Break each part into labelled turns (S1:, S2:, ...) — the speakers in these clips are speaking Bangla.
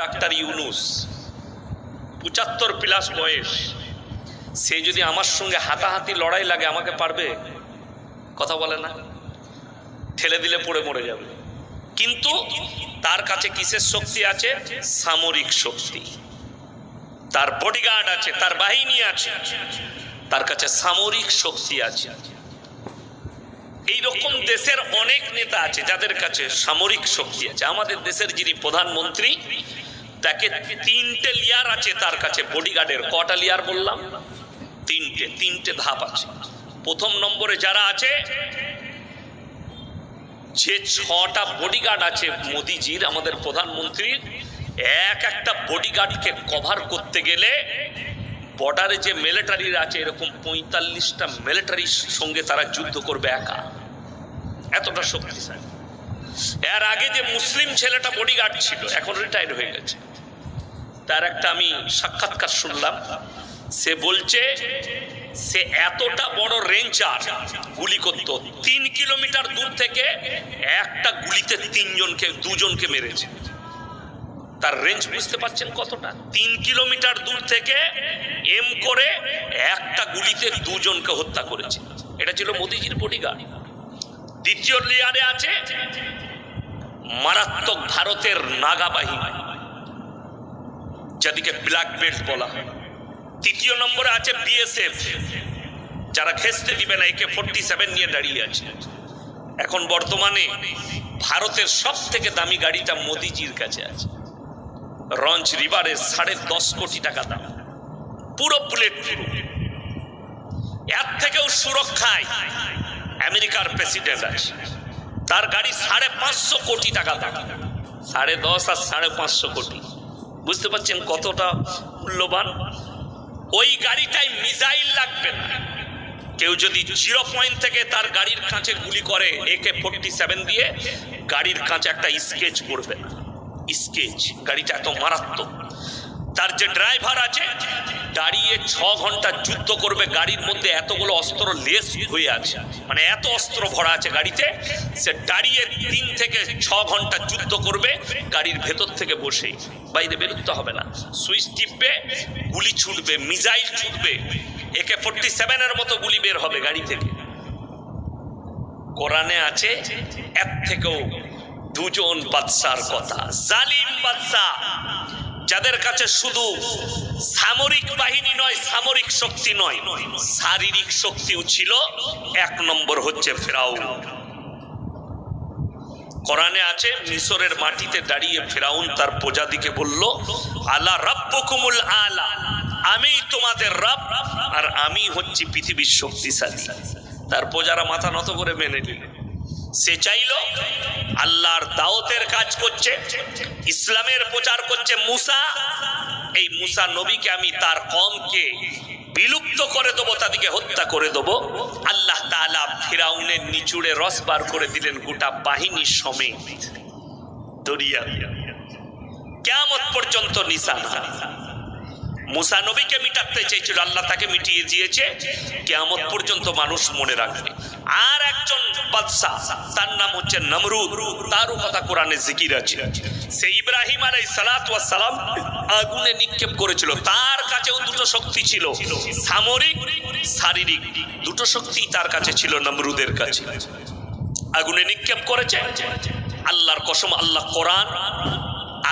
S1: ডাক্তার ইউনুস, পঁচাত্তর প্লাস বয়স। সে যদি আমার সঙ্গে হাতাহাতি লড়াই লাগে, আমাকে পারবে? কথা বলে না। ঠেলে দিলে পড়ে মরে যাবে। কিন্তু তার কাছে কিসের শক্তি আছে? সামরিক শক্তি। তার বডিগার্ড আছে, তার বাহিনী আছে, তার কাছে সামরিক শক্তি আছে। এই রকম দেশের অনেক নেতা আছে যাদের কাছে সামরিক শক্তি আছে। আমাদের দেশের যিনি প্রধানমন্ত্রী তাকে তিনটে লিয়ার আছে তার কাছে বডিগার্ডের কটা লিয়ার বললাম? তিনটে তিনটে ধাপ আছে। প্রথম নম্বরে যারা আছে, যে ছটা বডিগার্ড আছে, মোদিজির, আমাদের প্রধানমন্ত্রীর, এক একটা বডিগার্ডকে কভার করতে গেলে বর্ডারে যে মিলিটারির আছে, এরকম পঁয়তাল্লিশটা মিলিটারির সঙ্গে তারা যুদ্ধ করবে একা। এতটা শক্তিশালী এর আগে যে মুসলিম ছেলেটা বডিগার্ড ছিল, এখন রিটায়ার হয়ে গেছে। তার একটা আমি সাক্ষাৎকার শুনলাম। সে বলছে, সে এতটা বড় রেঞ্জার গুলি করত। তিন কিলোমিটার দূর থেকে একটা গুলিতে তিনজনকে, দুজনকে মেরেছে। তার রেঞ্জ বুঝতে পারছেন কতটা? তিন কিলোমিটার দূর থেকে এম করে একটা গুলিতে দুজনকে হত্যা করেছে। এটা ছিল মোদিজির বডিগার্ড দ্বিতীয় লেয়ারে আছে মারাত্মক ভারতের নাগা বাহিনী যাদিকে ব্ল্যাক বেল্ট বলা হয়। তৃতীয় নম্বরে আছে বিএসএফ যারা ঘেসতে দিবে না একে ফোরটি সেভেন নিয়ে দাঁড়িয়ে আছে। এখন বর্তমানে ভারতের সব থেকে দামি গাড়িটা মোদিজির কাছে আছে। রঞ্চ রিভারের সাড়ে দশ কোটি টাকা দাম। পুরো বুলেট এর থেকেও সুরক্ষায় আমেরিকার প্রেসিডেন্ট আছে। তার গাড়ি সাড়ে পাঁচশো কোটি টাকা দাম। সাড়ে দশ আর সাড়ে পাঁচশো কোটি। বুঝতে পারছেন কতটা মূল্যবান? ওই গাড়িটায় মিসাইল লাগবে না। কেউ যদি জিরো পয়েন্ট থেকে তার গাড়ির কাঁচে গুলি করে একে ফোরটি সেভেন দিয়ে, গাড়ির কাঁচে একটা স্কেচ করবে না। স্কেচ, গাড়িটা এত মারাত্মক। তার যে ড্রাইভার আছে, দাঁড়িয়ে ছ ঘণ্টা যুদ্ধ করবে গাড়ির মধ্যে এতগুলো অস্ত্র লেস হয়ে আছে। মানে এত অস্ত্র ভরা আছে গাড়িতে, সে দাঁড়িয়ে তিন থেকে ছ ঘণ্টা যুদ্ধ করবে গাড়ির ভেতর থেকে বসে। বাইরে বেরোতে হবে না। সুইচ টিপবে, গুলি ছুটবে মিজাইল ছুটবে, একে ফোরটি সেভেনের মতো গুলি বের হবে গাড়ি থেকে। কোরআনে আছে এক থেকেও দুজন বাদশার কথা। জালিম বাদশাহ। যাদের কাছে শুধু সামরিক বাহিনী নয়, সামরিক শক্তি নয়, শারীরিক শক্তিও ছিল, এক নম্বর হচ্ছে ফেরাউন। কোরআনে আছে মিশরের মাটিতে দাঁড়িয়ে ফেরাউন তার প্রজাদিকে বলল, আলা রাব্বুকুমুল আলা আমি তোমাদের রব, আর আমি হচ্ছি পৃথিবীর শক্তিশালী। তার প্রজারা মাথা নত করে মেনে নিল। সে চাইল আল্লাহর দাওতের কাজ করছে, ইসলামের প্রচার করছে মুসা। এই মুসা নবীকে আমি তার কমকে বিলুপ্ত করে দেবো, তাদেরকে হত্যা করে দেবো। আল্লাহ তালা ফিরাউনের নিচুড়ে রস বার করে দিলেন গোটা বাহিনী সমেত। দরিয়া। কেমন পর্যন্ত নিশানা। মুসা নবীকে মিটাতে চেয়েছিল, আল্লাহ তাকে মিটিয়ে দিয়েছে। কেয়ামত পর্যন্ত মানুষ মনে রাখবে। আর একজন বাদশাহ তার নাম হচ্ছে নমরুদ, তারও কথা কোরআনে জিকির আছে। সে ইব্রাহিম আলাই সালাত সালাম আগুনে নিক্ষেপ করেছিল। তার কাছেও দুটো শক্তি ছিল, সামরিক, শারীরিক। দুটো শক্তি তার কাছে ছিল নমরুদের কাছে। আগুনে নিক্ষেপ করেছে। আল্লাহর কসম, আল্লাহ কোরআন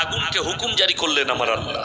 S1: আগুনকে হুকুম জারি করলেন আমার আল্লাহ।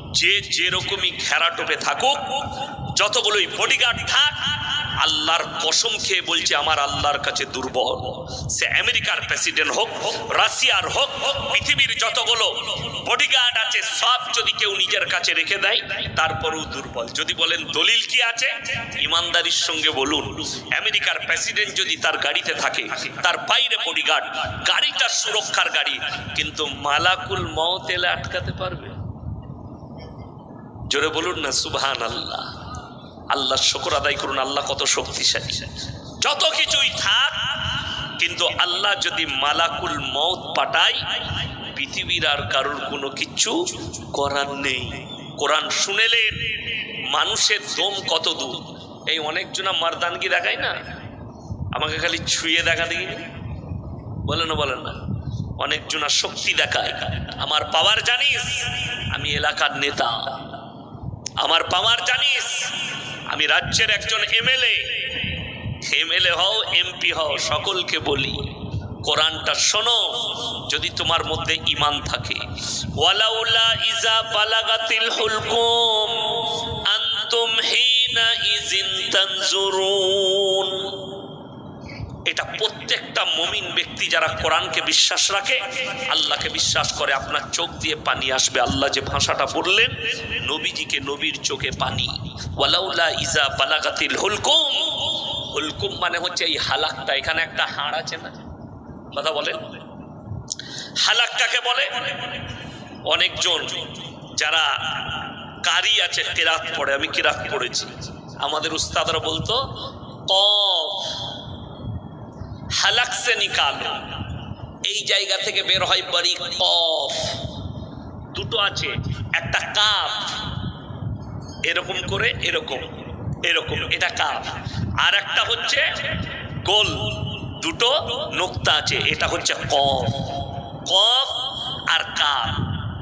S1: যে যেরকমই ঘেরা টোপে থাকুক, যতগুলোই বডিগার্ড থাক, আল্লাহর কসম খেয়ে বলছে, আমার আল্লাহর কাছে দুর্বল। সে আমেরিকার প্রেসিডেন্ট হোক, রাশিয়ার হোক, পৃথিবীর যতগুলো বডিগার্ড আছে, সব যদি কেউ নিজের কাছে রেখে দেয়, তারপরেও দুর্বল। যদি বলেন, দলিল কি আছে? ইমানদারির সঙ্গে বলুন, আমেরিকার প্রেসিডেন্ট যদি তার গাড়িতে থাকে, তার বাইরে বডিগার্ড গাড়িটা সুরক্ষার গাড়ি, কিন্তু মালাকুল মত এলে আটকাতে পারবে? জোরে বলুন না সুবহান আল্লাহ আল্লাহ শকর আদায় করুন, আল্লাহ কত শক্তিশালী। যত কিছুই থাক, কিন্তু আল্লাহ যদি মালাকুল মৌত পাঠায়, পৃথিবীর আর কারোর কোনো কিচ্ছু করার নেই। কোরআন শুনেলেন, মানুষের দম কত দূর? এই অনেকজনা মারদানগি দেখায় না? আমাকে খালি ছুঁয়ে দেখা দেখি। বলে না বলেন না। অনেকজনা শক্তি দেখায়। আমার পাওয়ার জানিস? আমি এলাকার নেতা। আমার পাওয়ার জানিস, আমি রাজ্যের একজন এমএলএ। এমএলএ হও, এমপি হও, সকলকে বলি, কোরআনটা শোনো, যদি তোমার মধ্যে ইমান থাকে। ওয়ালাউলা ইজা বালাগাতিল হুলকুম, আনতুম হিনা ইজিন তানজুরুন। এটা প্রত্যেকটা মমিন ব্যক্তি যারা কোরআনকে বিশ্বাস রাখে, আল্লাহকে বিশ্বাস করে, আপনার চোখ দিয়ে পানি আসবে। আল্লাহ যে ভাষাটা বললেন, নবীজিকে নবীর চোখে পানি। ওয়ালাউলা ইজা বালাগাতিল হুলকুম। হুলকুম মানে হচ্ছে এই হালাকটা। এখানে একটা হাড় আছে না? কথা বলেন। হালাক কাকে বলে? অনেকজন যারা কারি আছে, কেরাত পড়ে। আমি কেরাত পড়েছি। আমাদের উস্তাদরা বলতো, কফ। হালাক সে নিকালো এই জায়গা থেকে বের হয় বাড়ি কফ। দুটো আছে, একটা কাপ। এরকম করে এরকম এরকম, এটা কাপ। আর একটা হচ্ছে গোল। দুটো নোক্তা আছে, এটা হচ্ছে কফ। কফ আর কাপ,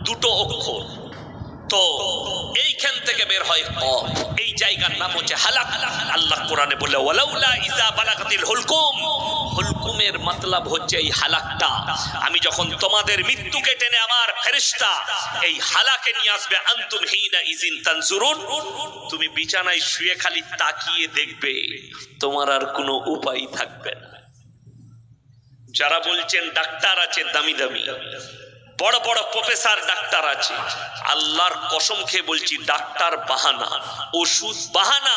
S1: দুটো অক্ষর। তো এইখান থেকে বের হয় কফ এই জায়গার নাম হচ্ছে হালাক। আল্লাহ কোরআনে বলে, ওয়ালাউলা ইজা বালাকাতিল হুলকুম। হুলকুমের মতলব হচ্ছে এই হালাকটা। আমি যখন তোমাদের মৃত্যুকে টেনে আমার ফেরেশতা, এই হালাকে নিয়ে আসবে, আন্তুম হিনা ইজিন তানজুরুন। তুমি বিছানায় শুয়ে খালি তাকিয়ে দেখবে, তোমার আর কোনো উপায় থাকবে না। যারা বলছেন, ডাক্তার আছে, দামি দামি। বড় বড় প্রফেসর ডাক্তার আছে। আল্লাহর কসম খেয়ে বলছি, ডাক্তার বাহানা, ওষুধ বাহানা।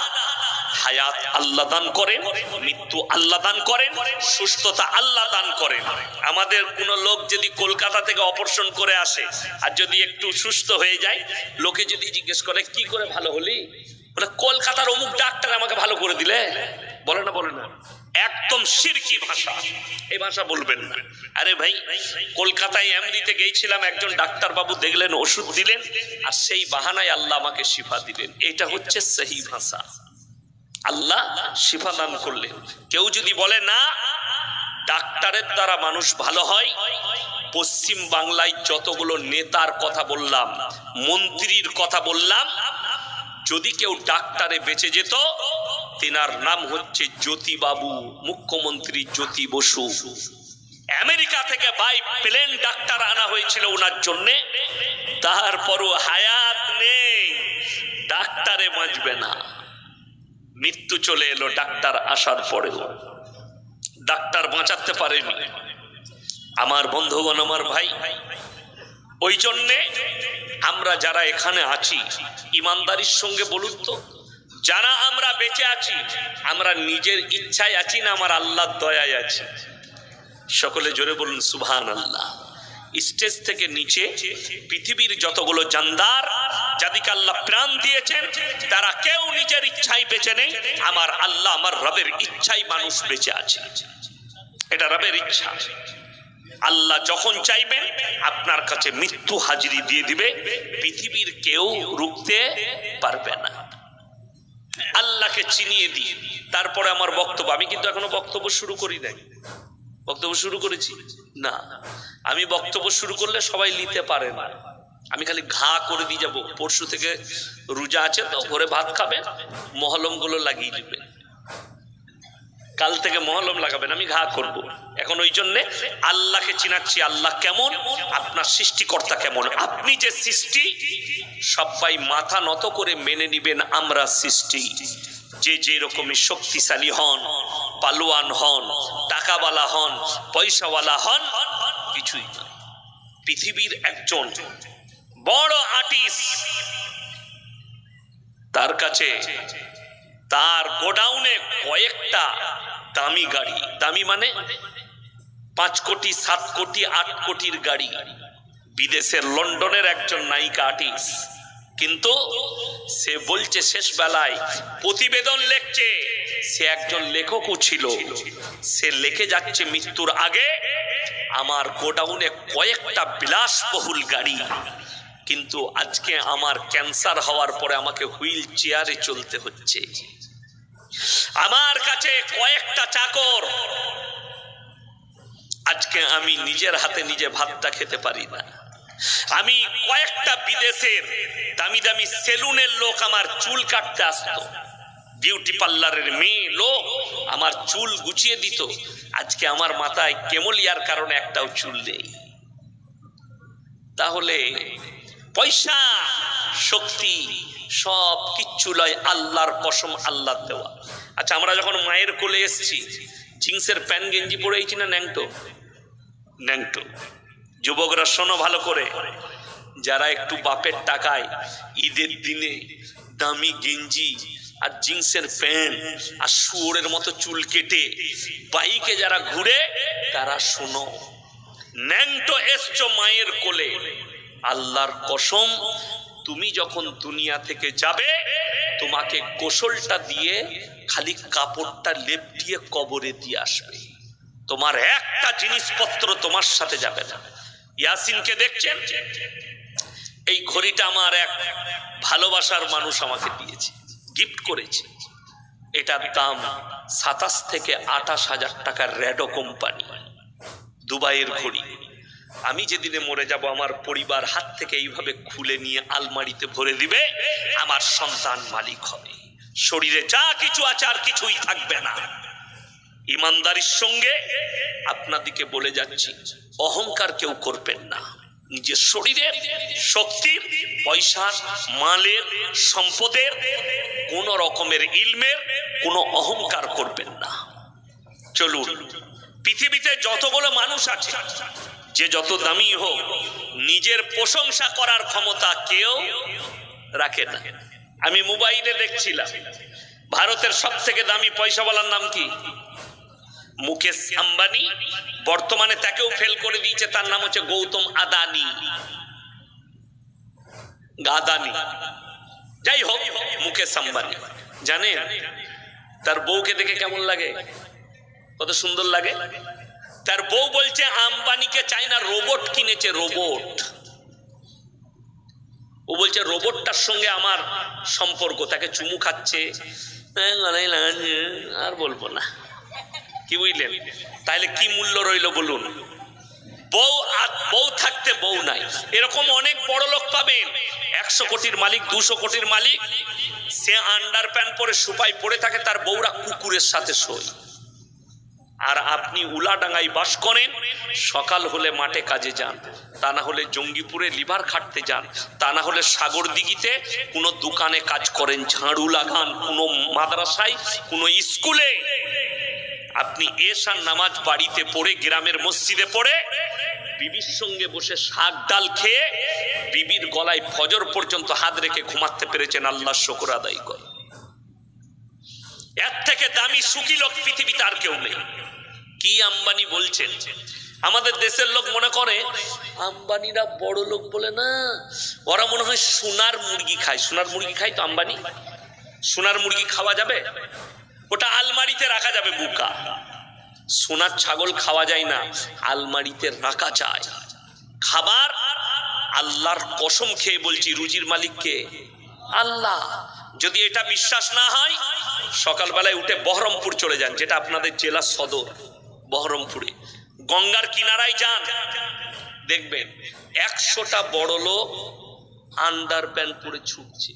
S1: হায়াত আল্লাহ দান করেন, মৃত্যু আল্লাহ দান করেন, সুস্থতা আল্লাহ দান করেন। আমাদের কোন লোক যদি কলকাতা থেকে অপারেশন করে আসে আর যদি একটু সুস্থ হয়ে যায়, লোকে যদি জিজ্ঞেস করে, কি করে ভালো হলি? বলে, কলকাতার অমুক ডাক্তার আমাকে ভালো করে দিলে? বলে না বলে না। একদম সিরকি ভাষা। এই ভাষা বলবেন আরে ভাই, কলকাতায় এমনিতে গিয়েছিলাম একজন ডাক্তার বাবু দেখলেন, ওষুধ দিলেন, আর সেই বাহানায় আল্লাহ আমাকে শিফা দিলেন। এটা হচ্ছে সেই ভাষা। আল্লাহ শিফা দান করলেন। কেউ যদি বলে, না, ডাক্তারের দ্বারা মানুষ ভালো হয়, পশ্চিম বাংলায় যতগুলো নেতার কথা বললাম, মন্ত্রীর কথা বললাম, যদি কেউ ডাক্তারে বেঁচে যেত তেনার নাম হচ্ছে জ্যোতি বাবু মুখ্যমন্ত্রী জ্যোতি বসু। আমেরিকা থেকে বাই প্লেন ডাক্তার আনা হয়েছিল ওনার জন্য। তারপরও হায়াত নেই, ডাক্তারে বাঁচবে না। মৃত্যু চলে এলো ডাক্তার আসার পরেও। ডাক্তার বাঁচাতে পারেনি। আমার বন্ধুগণ, আমার ভাই, ওই জন্যে আমরা যারা এখানে আছি, ইমানদারির সঙ্গে বলুন তো যারা আমরা বেঁচে আছি, আমরা নিজের ইচ্ছায় আছি না, আমার আল্লাহর দয়ায় আছি। সকলে জোরে বলুন সুবহান আল্লাহ স্টেজ থেকে নিচে পৃথিবীর যতগুলো জানদার যাদিকে আল্লাহ প্রাণ দিয়েছেন, তারা কেউ নিজের ইচ্ছায় বেঁচে নেই। আমার আল্লাহ আমার রবের ইচ্ছাই মানুষ বেঁচে আছে। এটা রবের ইচ্ছা। আল্লাহ যখন চাইবেন, আপনার কাছে মৃত্যু হাজিরি দিয়ে দিবে। পৃথিবীর কেউ রুখতে পারবে না। আল্লাহকে চিনিয়ে দিয়ে তারপরে আমার বক্তব্য, আমি কিন্তু এখনও বক্তব্য শুরু করি নাই। বক্তব্য শুরু করেছি? না। আমি বক্তব্য শুরু করলে সবাই নিতে পারে না। আমি খালি ঘা করে দিয়ে যাব। পরশু থেকে রোজা আছে তো ঘরে ভাত খাবে মহলমগুলো লাগিয়ে দিবে। কাল থেকে মহলম লাগাবেন, আমি ঘা করব। এখন ওই জন্যে আল্লাহকে চিনাচ্ছি। আল্লাহ কেমন? আপনার সৃষ্টিকর্তা কেমন? আপনি যে সৃষ্টি সবাই মাথা নত করে মেনে নিবেন আমরা সৃষ্টি। যে যে রকমই শক্তিশালী হন, পালোয়ান হন, টাকাওয়ালা হন, পয়সাওয়ালা হন, কিছুই পৃথিবীর একজন বড় আর্টিস্ট, তার কাছে তার গোডাউনে কয়েকটা দামি গাড়ি। দামি মানে পাঁচ কোটি, সাত কোটি, আট কোটির গাড়ি। বিদেশের লন্ডনের একজন নায়িকা আর্টিস্ট কিন্তু সে বলছে শেষ বেলায়, প্রতিবেদন লিখছে, সে একজন লেখকও ছিল। সে লিখে যাচ্ছে মৃত্যুর আগে, আমার গোডাউনে কয়েকটা বিলাসবহুল গাড়ি। কিন্তু আজকে আমার ক্যান্সার হওয়ার পরে আমাকে হুইল চেয়ারে চলতে হচ্ছে। আমার কাছে কয়েকটা চাকর। আজকে আমি নিজের হাতে নিজে ভাতটা খেতে পারি না। আমি কয়েকটা বিদেশের দামি দামি সেলুনের লোক আমার চুল কাটতে আসতো। বিউটি পার্লারের মেয়ে লোক আমার চুল গুছিয়ে দিত। আজকে আমার মাথায় কেমলিয়ার কারণে একটাও চুল নেই। তাহলে পয়সা, শক্তি সব কিচ্ছু লয় আল্লাহর কসম আল্লাহ দেওয়া। আচ্ছা আমরা যখন মায়ের কোলে এসেছি, জিন্সের প্যান্ট গেঞ্জি পরেছি না ন্যাংটো? ন্যাংটো। যুবকরা শোনো ভালো করে। যারা একটু বাপের টাকায় ঈদের দিনে দামি গেঞ্জি আর জিন্সের প্যান্ট আর শুয়োরের মতো চুল কেটে বাইকে যারা ঘুরে, তারা শোনো, ন্যাংটো এসছো মায়ের কোলে। আল্লাহর কসম, তুমি যখন দুনিয়া থেকে যাবে, তোমাকে গোসলটা দিয়ে খালি কাপড়টা লেপটিয়ে কবরে দিয়ে আসবে। তোমার একটা জিনিসপত্র তোমার সাথে যাবে না। ইয়াসিনকে দেখছেন? এই ঘড়িটা আমার এক ভালোবাসার মানুষ আমাকে দিয়েছে গিফট করেছে। এটার দাম সাতাশ থেকে আঠাশ হাজার টাকার র্যাডো কোম্পানি, দুবাইয়ের ঘড়ি। আমি যেদিনে মরে যাব, আমার পরিবার হাত থেকে এইভাবে খুলে নিয়ে আলমারিতে ভরে দিবে, আমার সন্তান মালিক হবে। শরীরে যা কিছু আছে আর কিছুই থাকবে না। ইমানদারির সঙ্গে আপনাদিকে বলে যাচ্ছি, অহংকার কেউ করবেন না। নিজের শরীরের শক্তির পয়সার মালের, সম্পদের, কোন রকমের ইলমের, কোনো অহংকার করবেন না। চলুন, পৃথিবীতে যতগুলো মানুষ আছে, যে যত দামি হোক, নিজের প্রশংসা করার ক্ষমতা কেউ রাখে না। আমি মোবাইলে দেখছিলাম, ভারতের সব থেকে দামি পয়সাওয়ালার নাম কি? মুকেশ আম্বানি বর্তমানে তাকেও ফেল করে দিয়েছে তার নাম হচ্ছে গৌতম আদানি। গাদানি যাই হোক মুকেশ আম্বানি। জানেন তার বউকে দেখে কেমন লাগে? কত সুন্দর লাগে। তার বউ বলছে আম্বানিকে চাই না রোবট কিনেছে রোবট ও বলছে রোবটটার সঙ্গে আমার সম্পর্ক। তাকে চুমু খাচ্ছে। হ্যাঁ, আর বলব না। কি বুঝলেন? তাহলে কি মূল্য রইল বলুন? বউ আর বউ থাকতে বউ নাই। এরকম অনেক বড় লোক পাবেন। একশো কোটির মালিক, দুশো কোটির মালিক। সে আন্ডার প্যান্ট পরে সুপাই পরে থাকে, তার বউরা কুকুরের সাথে শোয়। আর আপনি উলাডাঙ্গায় বাস করেন, সকাল হলে মাঠে কাজে যান, তা না হলে জঙ্গিপুরে লিভার খাটতে যান, তা না হলে সাগর দিঘিতে কোনো দোকানে কাজ করেন, ঝাড়ু লাগান, কোনো মাদ্রাসায়, কোনো স্কুলে। আপনি এসার নামাজ বাড়িতে পড়ে গ্রামের মসজিদে পড়ে, বিবির সঙ্গে বসে শাক ডাল খেয়ে, বিবির গলায় ফজর পর্যন্ত হাত রেখে ঘুমাতে পেরেছেন আল্লাহ শকর আদায় করে। এর থেকে দামি সুখী লোক পৃথিবীতে আর কেউ নেই। কি আম্বানি বলছেন? আমাদের দেশের লোক মনে করে, আম্বানিরা বড় লোক বলে না, ওরা মনে হয় সোনার মুরগি খায়। সোনার মুরগি খায় তো আম্বানি? সোনার মুরগি খাওয়া যাবে? ওটা আলমারিতে রাখা যাবে বুকা। সোনার ছাগল খাওয়া যায় না, আলমারিতে রাখা যায়। খাবার আল্লাহর কসম খেয়ে বলছি রুজির মালিককে, আল্লাহ, যদি এটা বিশ্বাস না হয়, সকালবেলায় উঠে বহরমপুর চলে যান, যেটা আপনাদের জেলা সদর, বহরমপুরে। গঙ্গার কিনারায় যান। দেখবেন, একশোটা বড় লোক আন্ডার প্যান্ট পরে ছুটছে।